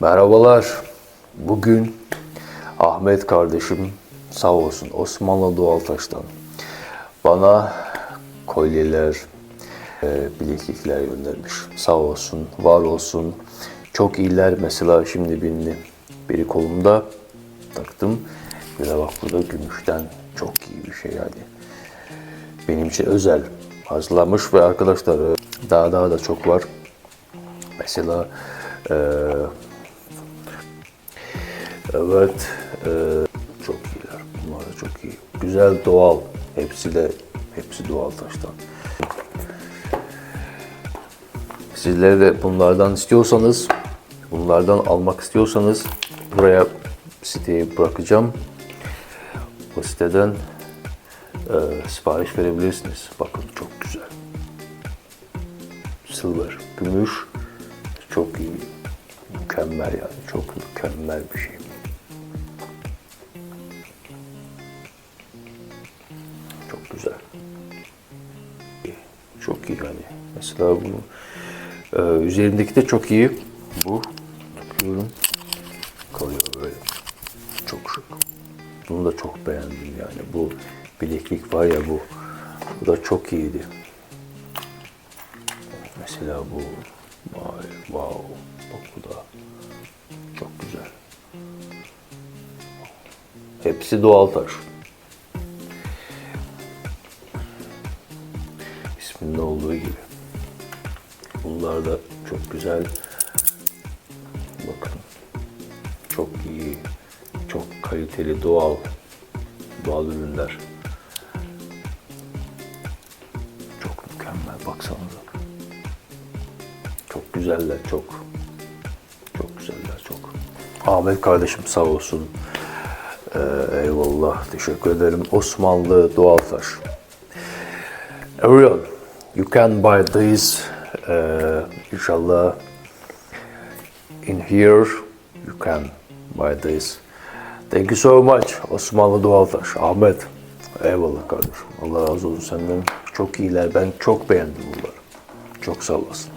Merhabalar. Bugün Ahmet kardeşim sağ olsun Osmanlı Doğaltaş'tan bana kolyeler, e, bileklikler göndermiş. Sağ olsun, var olsun. Çok iyiler. Mesela şimdi birini biri kolumda taktım. Bir de bak burada gümüşten çok iyi bir şey yani. Benim için özel hazırlanmış ve arkadaşlar e, daha daha da çok var. Mesela e, Evet, e, çok iyiler. Bunlar da çok iyi. Güzel, doğal. Hepsi de, hepsi doğal taştan. Sizler de bunlardan istiyorsanız, bunlardan almak istiyorsanız buraya siteyi bırakacağım. O siteden e, sipariş verebilirsiniz. Bakın çok güzel. Silver, gümüş, çok iyi. Mükemmel yani, çok mükemmel bir şey. Güzel. Çok iyi yani. Mesela bu e, üzerindeki de çok iyi. Bu takıyorum. Kalıyor böyle. Çok şık. Bunu da çok beğendim yani. Bu bileklik var ya bu. Bu da çok iyiydi. Mesela bu. Vay, wow. Bak bu da çok güzel. Hepsi doğal taş. İsminde olduğu gibi. Bunlar da çok güzel. Bakın. Çok iyi. Çok kaliteli doğal doğal ürünler. Çok mükemmel baksanıza. Çok güzeller çok. Çok güzeller çok. Ahmet kardeşim sağ olsun. Ee, eyvallah. Teşekkür ederim. Osmanlı doğal taş. Everyone, you can buy this uh, inshallah in here you can buy this. Thank you so much Osmanlı Doğaltaş. Ahmet. Eyvallah kardeşim. Allah razı olsun senden. Çok iyiler. Ben çok beğendim bunları. Çok sağ olasın.